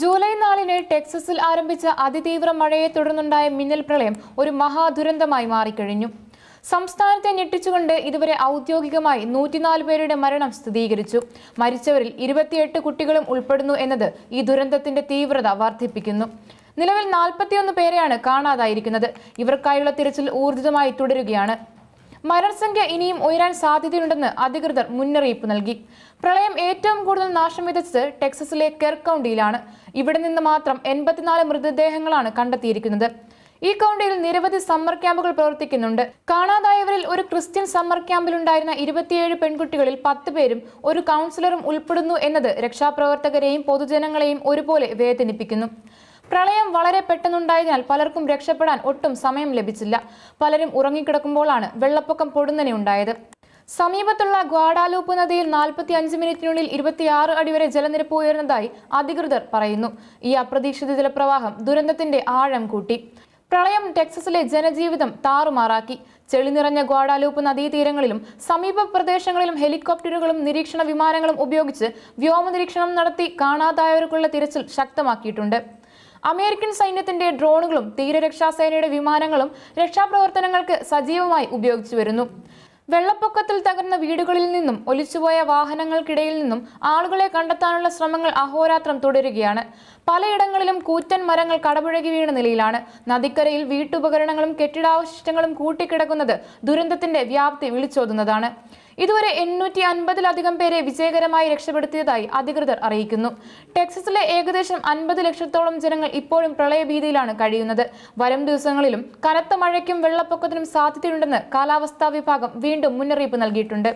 July നാലിന് ടെക്സസിൽ ആരംഭിച്ച അതിതീവ്ര മഴയെ തുടർന്നുണ്ടായ മിന്നൽ പ്രളയം ഒരു മഹാദുരന്തമായി മാറിക്കഴിഞ്ഞു. സംസ്ഥാനത്തെ ഞെട്ടിച്ചുകൊണ്ട് ഇതുവരെ ഔദ്യോഗികമായി നൂറ്റിനാല് പേരുടെ മരണം സ്ഥിരീകരിച്ചു. മരിച്ചവരിൽ ഇരുപത്തിയെട്ട് കുട്ടികളും ഉൾപ്പെടുന്നു എന്നത് ഈ ദുരന്തത്തിന്റെ തീവ്രത വർദ്ധിപ്പിക്കുന്നു. നിലവിൽ നാൽപ്പത്തിയൊന്ന് പേരെയാണ് കാണാതായിരിക്കുന്നത്. ഇവർക്കായുള്ള തിരച്ചിൽ ഊർജിതമായി തുടരുകയാണ്. മരണസംഖ്യ ഇനിയും ഉയരാൻ സാധ്യതയുണ്ടെന്ന് അധികൃതർ മുന്നറിയിപ്പ് നൽകി. പ്രളയം ഏറ്റവും കൂടുതൽ നാശം വിതച്ചത് ടെക്സസിലെ കെർ ഇവിടെ നിന്ന് മാത്രം എൺപത്തിനാല് മൃതദേഹങ്ങളാണ് കണ്ടെത്തിയിരിക്കുന്നത്. ഈ കൗണ്ടിയിൽ നിരവധി സമ്മർ ക്യാമ്പുകൾ പ്രവർത്തിക്കുന്നുണ്ട്. കാണാതായവരിൽ ഒരു ക്രിസ്ത്യൻ സമ്മർ ക്യാമ്പിലുണ്ടായിരുന്ന ഇരുപത്തിയേഴ് പെൺകുട്ടികളിൽ പത്ത് പേരും ഒരു കൗൺസിലറും ഉൾപ്പെടുന്നു എന്നത് രക്ഷാപ്രവർത്തകരെയും പൊതുജനങ്ങളെയും ഒരുപോലെ വേദനിപ്പിക്കുന്നു. പ്രളയം വളരെ പെട്ടെന്നുണ്ടായതിനാൽ പലർക്കും രക്ഷപ്പെടാൻ ഒട്ടും സമയം ലഭിച്ചില്ല. പലരും ഉറങ്ങിക്കിടക്കുമ്പോഴാണ് വെള്ളപ്പൊക്കം പൊടുന്നനെ ഉണ്ടായത്. സമീപത്തുള്ള ഗ്വാഡാലൂപ്പ് നദിയിൽ നാൽപ്പത്തി അഞ്ച് മിനിറ്റിനുള്ളിൽ ഇരുപത്തിയാറ് അടി വരെ ജലനിരപ്പ് ഉയർന്നതായി അധികൃതർ പറയുന്നു. ഈ അപ്രതീക്ഷിത ജലപ്രവാഹം ദുരന്തത്തിന്റെ ആഴം കൂട്ടി. പ്രളയം ടെക്സസിലെ ജനജീവിതം താറുമാറാക്കി. ചെളി നിറഞ്ഞ ഗ്വാഡാലൂപ്പ് നദീതീരങ്ങളിലും സമീപ പ്രദേശങ്ങളിലും ഹെലികോപ്റ്ററുകളും നിരീക്ഷണ വിമാനങ്ങളും ഉപയോഗിച്ച് വ്യോമനിരീക്ഷണം നടത്തി കാണാതായവർക്കുള്ള തിരച്ചിൽ ശക്തമാക്കിയിട്ടുണ്ട്. അമേരിക്കൻ സൈന്യത്തിന്റെ ഡ്രോണുകളും തീരരക്ഷാസേനയുടെ വിമാനങ്ങളും രക്ഷാപ്രവർത്തനങ്ങൾക്ക് സജീവമായി ഉപയോഗിച്ചു വരുന്നു. വെള്ളപ്പൊക്കത്തിൽ തകർന്ന വീടുകളിൽ നിന്നും ഒലിച്ചുപോയ വാഹനങ്ങൾക്കിടയിൽ നിന്നും ആളുകളെ കണ്ടെത്താനുള്ള ശ്രമങ്ങൾ അഹോരാത്രം തുടരുകയാണ്. പലയിടങ്ങളിലും കൂറ്റൻ മരങ്ങൾ കടപുഴകി വീണ നിലയിലാണ്. നദിക്കരയിൽ വീട്ടുപകരണങ്ങളും കെട്ടിടാവശിഷ്ടങ്ങളും കൂട്ടിക്കിടക്കുന്നത് ദുരന്തത്തിന്റെ വ്യാപ്തി വിളിച്ചോതുന്നതാണ്. ഇതുവരെ എണ്ണൂറ്റി അൻപതിലധികം പേരെ വിജയകരമായി രക്ഷപ്പെടുത്തിയതായി അധികൃതർ അറിയിക്കുന്നു. ടെക്സസിലെ ഏകദേശം അൻപത് ലക്ഷത്തോളം ജനങ്ങൾ ഇപ്പോഴും പ്രളയഭീതിയിലാണ് കഴിയുന്നത്. വരും ദിവസങ്ങളിലും കനത്ത മഴയ്ക്കും വെള്ളപ്പൊക്കത്തിനും സാധ്യതയുണ്ടെന്ന് കാലാവസ്ഥാ വിഭാഗം വീണ്ടും മുന്നറിയിപ്പ് നൽകിയിട്ടുണ്ട്.